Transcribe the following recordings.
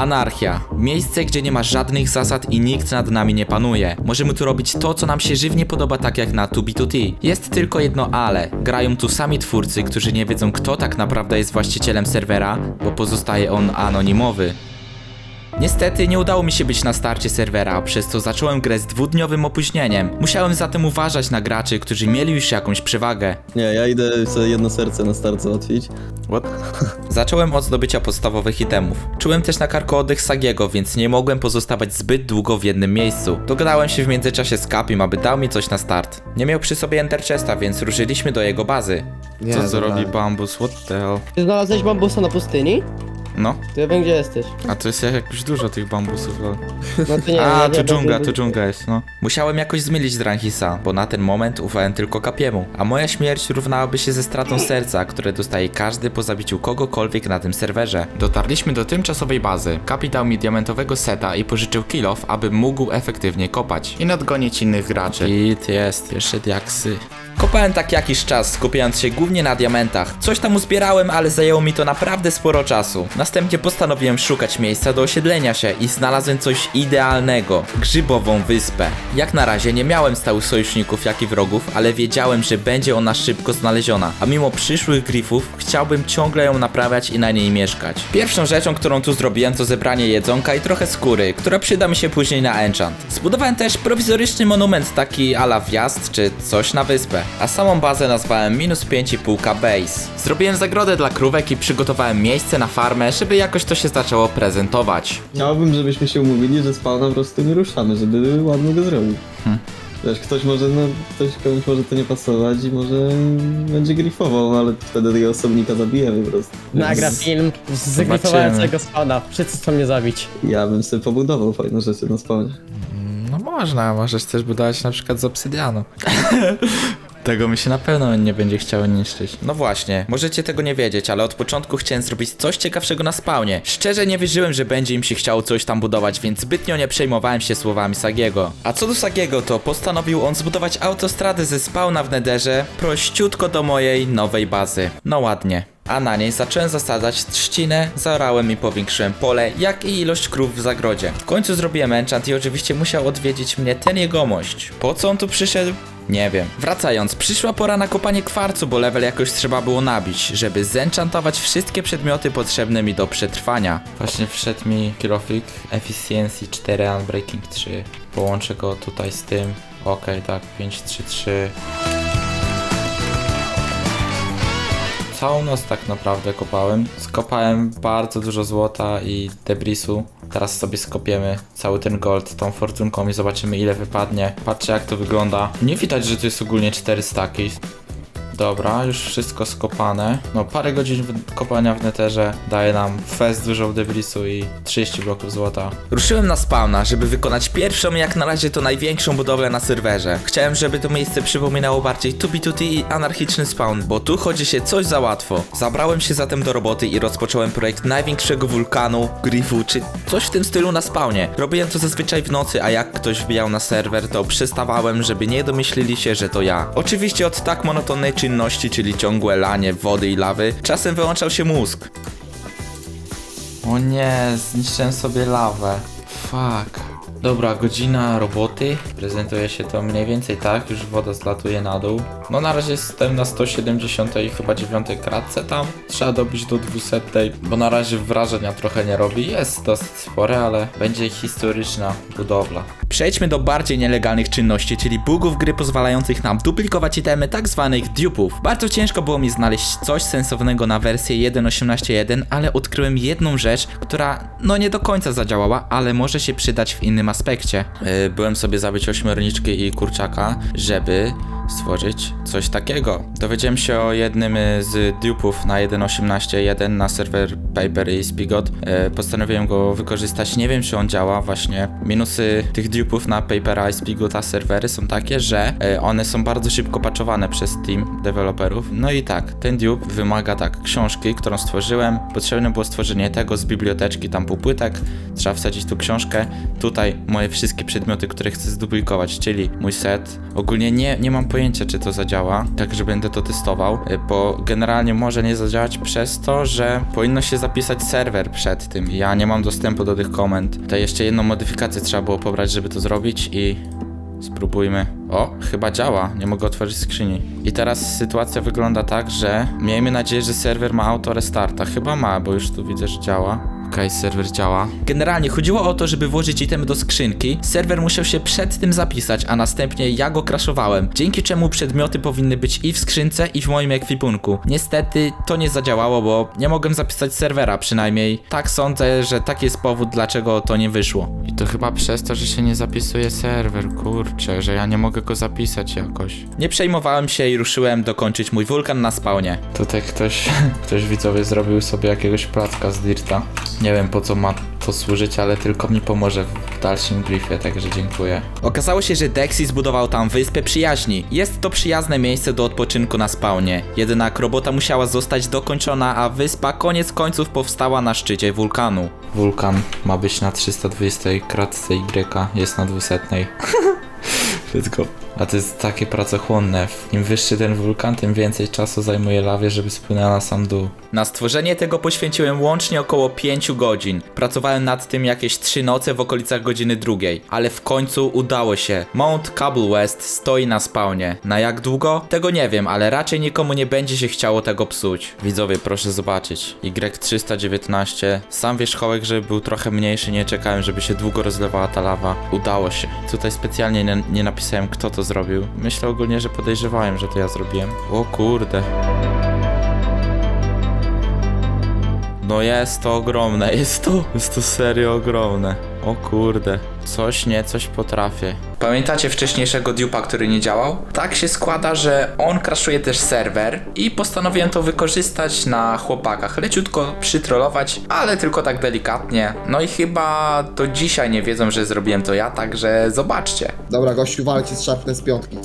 Anarchia. Miejsce, gdzie nie ma żadnych zasad i nikt nad nami nie panuje. Możemy tu robić to, co nam się żywnie podoba, tak jak na 2B2T. Jest tylko jedno ale. Grają tu sami twórcy, którzy nie wiedzą, kto tak naprawdę jest właścicielem serwera, bo pozostaje on anonimowy. Niestety nie udało mi się być na starcie serwera, przez co zacząłem grę z dwudniowym opóźnieniem. Musiałem zatem uważać na graczy, którzy mieli już jakąś przewagę. Nie, ja idę sobie jedno serce na start załatwić. What? Zacząłem od zdobycia podstawowych itemów. Czułem też na karku oddech Sagiego, więc nie mogłem pozostawać zbyt długo w jednym miejscu. Dogadałem się w międzyczasie z Kapim, aby dał mi coś na start. Nie miał przy sobie Ender Chesta, więc ruszyliśmy do jego bazy. Nie, Co to dobra. robi Bambus? What the hell? Znalazłeś bambusa na pustyni? No, To ja wiem gdzie jesteś. a to jest jakoś dużo tych bambusów. lol. No to nie A, nie, nie, tu dżungla, bo- tu dżungla jest, no. Musiałem jakoś zmylić Dranhisa, bo na ten moment ufałem tylko Kapiemu, a moja śmierć równałaby się ze stratą serca, które dostaje każdy po zabiciu kogokolwiek na tym serwerze. Dotarliśmy do tymczasowej bazy. Kapi dał mi diamentowego seta i pożyczył kill off, aby mógł efektywnie kopać i nadgonić innych graczy. Hit jest, jeszcze diaksy. Kopałem tak jakiś czas, skupiając się głównie na diamentach. Coś tam uzbierałem, ale zajęło mi to naprawdę sporo czasu. Następnie postanowiłem szukać miejsca do osiedlenia się i znalazłem coś idealnego grzybową wyspę. Jak na razie nie miałem stałych sojuszników, jak i wrogów, ale wiedziałem, że będzie ona szybko znaleziona. A mimo przyszłych grifów, chciałbym ciągle ją naprawiać i na niej mieszkać. Pierwszą rzeczą, którą tu zrobiłem, to zebranie jedzonka i trochę skóry, która przyda mi się później na enchant. Zbudowałem też prowizoryczny monument, taki ala wjazd czy coś na wyspę. A samą bazę nazwałem minus 5,5k base. Zrobiłem zagrodę dla krówek i przygotowałem miejsce na farmę, żeby jakoś to się zaczęło prezentować. Chciałbym, żebyśmy się umówili, że spawna po prostu nie ruszamy, żeby ładnie go zrobić. Hmm. Wiesz, ktoś może, no, ktoś komuś może to nie pasować i może będzie grifował, ale wtedy tego osobnika zabijemy po prostu. Nagra film z zagryfowającego spawna. Wszyscy chcą mnie zabić. Ja bym sobie pobudował fajne rzeczy na spawnie. No można, możesz też budować na przykład z obsydianu. Tego mi się na pewno nie będzie chciało niszczyć. No właśnie, możecie tego nie wiedzieć, ale od początku chciałem zrobić coś ciekawszego na spawnie. Szczerze nie wierzyłem, że będzie im się chciało coś tam budować, więc zbytnio nie przejmowałem się słowami Sagiego. A co do Sagiego, to postanowił on zbudować autostradę ze spawna w Nederze prościutko do mojej nowej bazy. No ładnie. A na niej zacząłem zasadzać trzcinę, zaorałem i powiększyłem pole, jak i ilość krów w zagrodzie. W końcu zrobiłem enchant i oczywiście musiał odwiedzić mnie ten jegomość. Po co on tu przyszedł? Nie wiem. Wracając, przyszła pora na kopanie kwarcu, bo level jakoś trzeba było nabić, żeby zenchantować wszystkie przedmioty potrzebne mi do przetrwania. Właśnie wszedł mi kilofik Efficiency 4, Unbreaking 3. Połączę go tutaj z tym. Okej, tak, 5, 3, 3. Całą noc tak naprawdę kopałem. Skopałem bardzo dużo złota i debrisu. Teraz sobie skopiemy cały ten gold tą fortunką i zobaczymy ile wypadnie. Patrzę jak to wygląda. Nie widać, że to jest ogólnie 4 staki. Dobra, już wszystko skopane. No parę godzin kopania w neterze daje nam fest dużo debrisu i 30 bloków złota. Ruszyłem na spawna, żeby wykonać pierwszą jak na razie to największą budowlę na serwerze. Chciałem, żeby to miejsce przypominało bardziej 2B2T i anarchiczny spawn, bo tu chodzi się coś za łatwo. Zabrałem się zatem do roboty i rozpocząłem projekt największego wulkanu, grifu czy coś w tym stylu na spawnie. Robiłem to zazwyczaj w nocy, a jak ktoś wbijał na serwer, to przestawałem, żeby nie domyślili się, że to ja. Oczywiście od tak monotonnej czynności, czyli ciągłe lanie wody i lawy, czasem wyłączał się mózg. O nie, zniszczyłem sobie lawę. Fuck. Dobra, godzina roboty. Prezentuje się to mniej więcej tak, już woda zlatuje na dół. No na razie jestem na 170 i chyba 9 kratce tam. Trzeba dobić do 200, bo na razie wrażenia trochę nie robi. Jest dosyć spore, ale będzie historyczna budowla. Przejdźmy do bardziej nielegalnych czynności, czyli bugów gry pozwalających nam duplikować itemy tak zwanych dupów. Bardzo ciężko było mi znaleźć coś sensownego na wersję 1.18.1, ale odkryłem jedną rzecz, która no nie do końca zadziałała, ale może się przydać w innym aspekcie. Yy, byłem sobie zabić ośmiorniczki i kurczaka, żeby stworzyć coś takiego. Dowiedziałem się o jednym y, z dupów na 1.18.1 na serwer Paper i Spigot. E, Postanowiłem go wykorzystać. Nie wiem, czy on działa właśnie. Minusy tych dupów na Papera i Spigota serwery są takie, że e, one są bardzo szybko patchowane przez team deweloperów. No i tak, ten dupe wymaga tak książki, którą stworzyłem. Potrzebne było stworzenie tego z biblioteczki, tam półpłytek. Trzeba wsadzić tu książkę. Tutaj moje wszystkie przedmioty, które chcę zduplikować, czyli mój set. Ogólnie nie, nie mam pojęcia pojęcia, czy to zadziała, także będę to testował, y, bo generalnie może nie zadziałać przez to, że powinno się zapisać serwer przed tym. Ja nie mam dostępu do tych komend. To jeszcze jedną modyfikację trzeba było pobrać, żeby to zrobić i Spróbujmy. O, chyba działa. Nie mogę otworzyć skrzyni. I teraz sytuacja wygląda tak, że miejmy nadzieję, że serwer ma auto restarta. Chyba ma, bo już tu widzę, że działa. Okej, serwer działa. Generalnie chodziło o to, żeby włożyć itemy do skrzynki. Serwer musiał się przed tym zapisać, a następnie ja go crashowałem. Dzięki czemu przedmioty powinny być i w skrzynce, i w moim ekwipunku. Niestety to nie zadziałało, bo nie mogłem zapisać serwera, przynajmniej tak sądzę, że taki jest powód, dlaczego to nie wyszło. I to chyba przez to, że się nie zapisuje serwer, kurczę, że ja nie mogę go zapisać jakoś. Nie przejmowałem się i ruszyłem dokończyć mój wulkan na spawnie. Tutaj ktoś, ktoś widzowie zrobił sobie jakiegoś placka z dirta. Nie wiem po co ma to służyć, ale tylko mi pomoże w dalszym gryfie, także dziękuję. Okazało się, że Dexy zbudował tam wyspę przyjaźni. Jest to przyjazne miejsce do odpoczynku na spawnie. Jednak robota musiała zostać dokończona, a wyspa koniec końców powstała na szczycie wulkanu. Wulkan ma być na 320 kratce Y, jest na 200. Let's go. A to jest takie pracochłonne. Im wyższy ten wulkan, tym więcej czasu zajmuje lawie, żeby spłynęła na sam dół. Na stworzenie tego poświęciłem łącznie około 5 godzin. Pracowałem nad tym jakieś 3 noce w okolicach godziny drugiej, ale w końcu udało się. Mount Cable West stoi na spawnie. Na jak długo? Tego nie wiem, ale raczej nikomu nie będzie się chciało tego psuć. Widzowie, proszę zobaczyć. Y319. Sam wierzchołek, żeby był trochę mniejszy, nie czekałem, żeby się długo rozlewała ta lawa. Udało się. Tutaj specjalnie nie, nie napisałem, kto to zrobił. Myślę ogólnie, że podejrzewałem, że to ja zrobiłem. O kurde. No jest to ogromne, jest to, jest to serio ogromne. O kurde, coś nie, coś potrafię. Pamiętacie wcześniejszego dupa, który nie działał? Tak się składa, że on crashuje też serwer i postanowiłem to wykorzystać na chłopakach. Leciutko przytrolować, ale tylko tak delikatnie. No i chyba do dzisiaj nie wiedzą, że zrobiłem to ja, także zobaczcie. Dobra, gościu walczy z szarpne z piątki.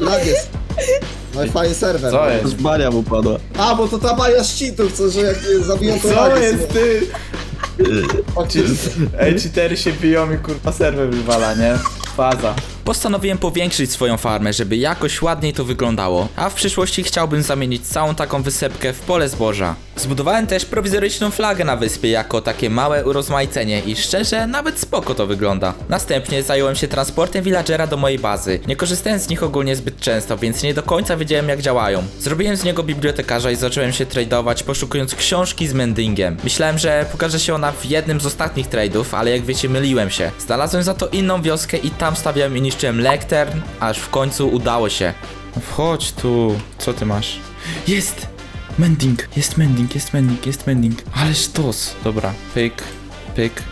Lag. No i fajny serwer. Co jest? Bania mu padła. A, bo to ta baja z cheatów, co, że jak zabiją to Co jest ty? Faktycznie. Ej, cheatery się biją i kurwa serwer wywala, nie? Faza. Postanowiłem powiększyć swoją farmę, żeby jakoś ładniej to wyglądało, a w przyszłości chciałbym zamienić całą taką wysepkę w pole zboża. Zbudowałem też prowizoryczną flagę na wyspie jako takie małe urozmaicenie i szczerze nawet spoko to wygląda. Następnie zająłem się transportem villagera do mojej bazy. Nie korzystałem z nich ogólnie zbyt często, więc nie do końca wiedziałem jak działają. Zrobiłem z niego bibliotekarza i zacząłem się tradować poszukując książki z mendingiem. Myślałem, że pokaże się ona w jednym z ostatnich trade'ów, ale jak wiecie myliłem się. Znalazłem za to inną wioskę i tam stawiałem i niszczyłem lektern, aż w końcu udało się. Wchodź tu. Co ty masz? Jest! Mending, jest mending, jest mending, jest mending. Ale sztos. Dobra, pyk, pyk.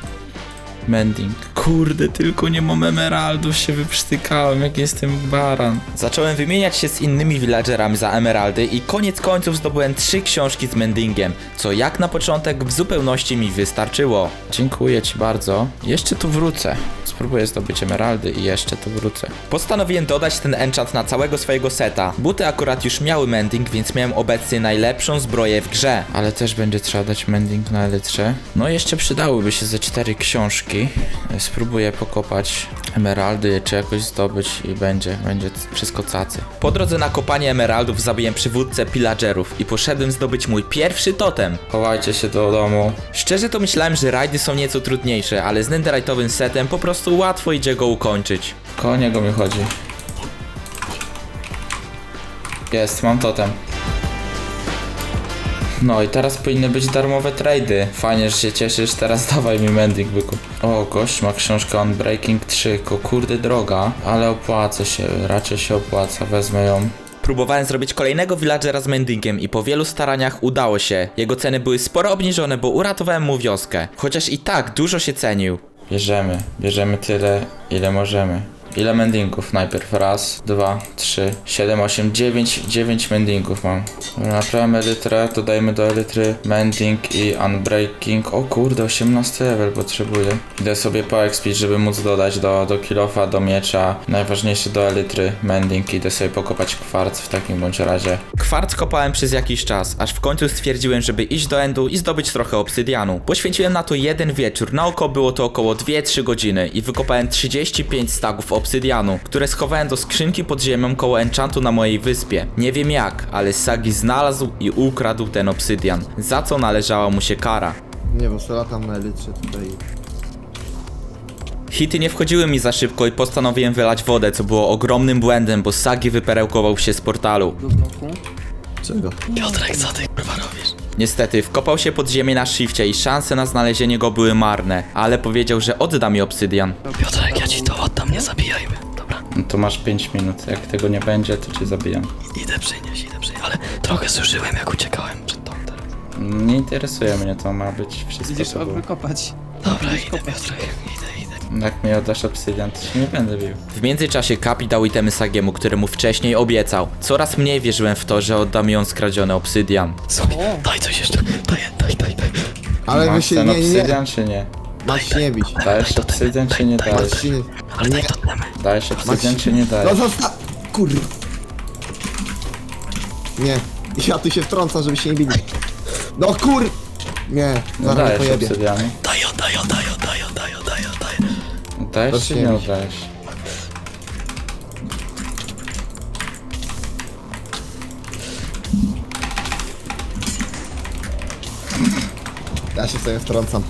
Mending. Kurde, tylko nie mam emeraldów, się wyprztykałem, jak jestem baran. Zacząłem wymieniać się z innymi villagerami za emeraldy i koniec końców zdobyłem trzy książki z mendingiem, co jak na początek w zupełności mi wystarczyło. Dziękuję ci bardzo. Jeszcze tu wrócę. Spróbuję zdobyć emeraldy i jeszcze tu wrócę. Postanowiłem dodać ten enchant na całego swojego seta. Buty akurat już miały mending, więc miałem obecnie najlepszą zbroję w grze. Ale też będzie trzeba dać mending na elytrze. No jeszcze przydałyby się ze cztery książki. Spróbuję pokopać emeraldy, czy jakoś zdobyć i będzie, będzie wszystko cacy. Po drodze na kopanie emeraldów zabiłem przywódcę pillagerów i poszedłem zdobyć mój pierwszy totem. Chowajcie się do domu. Szczerze to myślałem, że rajdy są nieco trudniejsze, ale z netherite'owym setem po prostu łatwo idzie go ukończyć. Koło niego mi chodzi. Jest, mam totem. No i teraz powinny być darmowe trady. Fajnie, że się cieszysz, teraz dawaj mi mending byku. O, gość ma książkę Unbreaking 3, ko kurde droga, ale opłaca się, raczej się opłaca, wezmę ją. Próbowałem zrobić kolejnego villagera z mendingiem i po wielu staraniach udało się. Jego ceny były sporo obniżone, bo uratowałem mu wioskę. Chociaż i tak dużo się cenił. Bierzemy, bierzemy tyle, ile możemy. Ile mendingów najpierw? Raz, dwa, trzy, siedem, osiem, dziewięć, dziewięć mendingów mam. Naprawiamy elytrę, dodajmy do elitry mending i unbreaking. O kurde, 18 level potrzebuję. Idę sobie po expić, żeby móc dodać do, do kilofa, do miecza. Najważniejsze do elitry mending. Idę sobie pokopać kwarc w takim bądź razie. Kwarc kopałem przez jakiś czas, aż w końcu stwierdziłem, żeby iść do endu i zdobyć trochę obsydianu. Poświęciłem na to jeden wieczór, na oko było to około 2-3 godziny i wykopałem 35 stagów obsydianu, które schowałem do skrzynki pod ziemią koło enchantu na mojej wyspie. Nie wiem jak, ale Sagi znalazł i ukradł ten obsydian, za co należała mu się kara. Nie, bo sobie latam na elitrze tutaj. Hity nie wchodziły mi za szybko i postanowiłem wylać wodę, co było ogromnym błędem, bo Sagi wyperełkował się z portalu. Czego? Piotrek, co ty kurwa robisz? Niestety, wkopał się pod ziemię na shifcie i szanse na znalezienie go były marne, ale powiedział, że odda mi obsydian. Piotrek, ja ci to oddam, nie zabijajmy. Dobra, No to masz 5 minut, jak tego nie będzie, to cię zabijam. idę przynieść, idę przynieść, ale trochę zużyłem jak uciekałem przed tą teraz. Nie interesuje mnie, to ma być wszystko Idziesz co było. wykopać. Dobra, idę Piotrek, idę, idę. Jak mi oddasz obsydian, to się nie będę bił. W międzyczasie Kapi dał itemy Sagiemu, któremu wcześniej obiecał. Coraz mniej wierzyłem w to, że odda mi on skradziony obsydian. Sobie, daj coś jeszcze, daj, daj, daj, daj. Ale wy Masz się ten nie, nie. obsydian czy nie? Masz się nie bić. Dajesz obsydian czy nie dajesz? Masz się nie... Ale daj to temy. Dajesz obsydian czy nie No dajesz? zostaw... Kur... Nie. Ja tu się wtrącam, żeby się nie bili. No kur... Nie, No zaraz mnie dajesz pojebie. obsydiany. Daj, oddaj, oddaj, oddaj, oddaj, oddaj, oddaj. Dajesz Proszę czy nie nie bić. oddajesz? Ja się sobie wtrącam.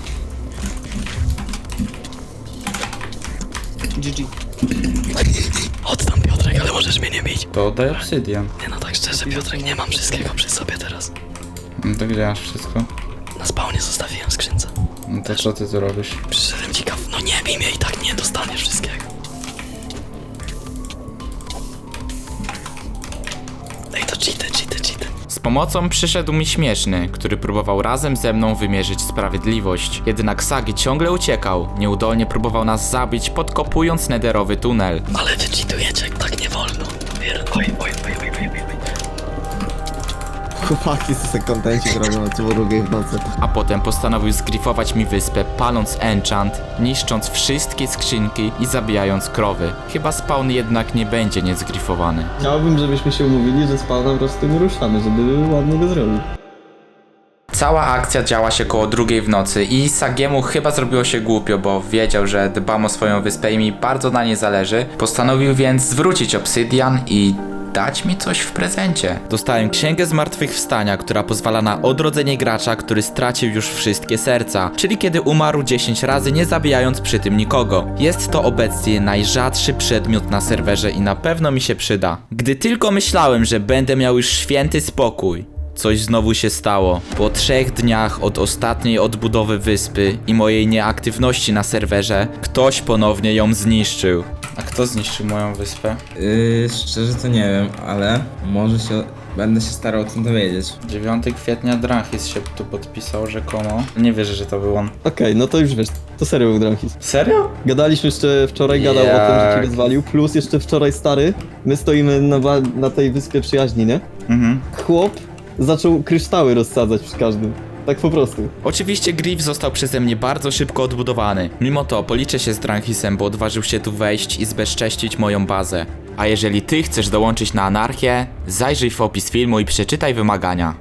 GG. Oddam Piotrek, ale możesz mnie nie bić. To oddaj obsydian. Nie no tak szczerze Piotrek, nie mam wszystkiego przy sobie teraz. No to gdzie masz wszystko? Na spawnie zostawiłem skrzynce. No to co ty tu robisz? Przyszedłem ciekaw, no nie bij mnie i tak nie dostaniesz wszystkiego. Ej, to cheaty, cheaty, pomocą przyszedł mi śmieszny, który próbował razem ze mną wymierzyć sprawiedliwość. Jednak Sagi ciągle uciekał, nieudolnie próbował nas zabić, podkopując nederowy tunel. Ale wy cheatujecie, tak nie wolno. Oj, oj, oj, oj, oj. Chłopaki z sobie kontencik robią o co drugiej w nocy. A potem postanowił zgrifować mi wyspę, paląc enchant, niszcząc wszystkie skrzynki i zabijając krowy. Chyba spawn jednak nie będzie niezgrifowany. Chciałbym, żebyśmy się umówili, że spawna po prostu nie ruszamy, żeby ładnie go zrobił. Cała akcja działa się koło drugiej w nocy i Sagiemu chyba zrobiło się głupio, bo wiedział, że dbam o swoją wyspę i mi bardzo na niej zależy. Postanowił więc zwrócić obsydian i dać mi coś w prezencie. Dostałem księgę zmartwychwstania, która pozwala na odrodzenie gracza, który stracił już wszystkie serca, czyli kiedy umarł 10 razy, nie zabijając przy tym nikogo. Jest to obecnie najrzadszy przedmiot na serwerze i na pewno mi się przyda. Gdy tylko myślałem, że będę miał już święty spokój, Coś znowu się stało. Po trzech dniach od ostatniej odbudowy wyspy i mojej nieaktywności na serwerze, ktoś ponownie ją zniszczył. A kto zniszczył moją wyspę? Yy, szczerze to nie wiem, ale może się. Będę się starał o tym dowiedzieć. 9 kwietnia Dranchis się tu podpisał rzekomo. Nie wierzę, że to był on. Okej, no to już wiesz, to serio był Dranhis. Serio? Gadaliśmy jeszcze wczoraj, gadał o tym, że Jak? cię rozwalił, plus jeszcze wczoraj stary, my stoimy na, wa- na tej wyspie przyjaźni, nie? Mhm. Chłop zaczął kryształy rozsadzać przy każdym. Tak po prostu. Oczywiście Griff został przeze mnie bardzo szybko odbudowany. Mimo to policzę się z Dranchisem, bo odważył się tu wejść i zbezcześcić moją bazę. A jeżeli ty chcesz dołączyć na anarchię, zajrzyj w opis filmu i przeczytaj wymagania.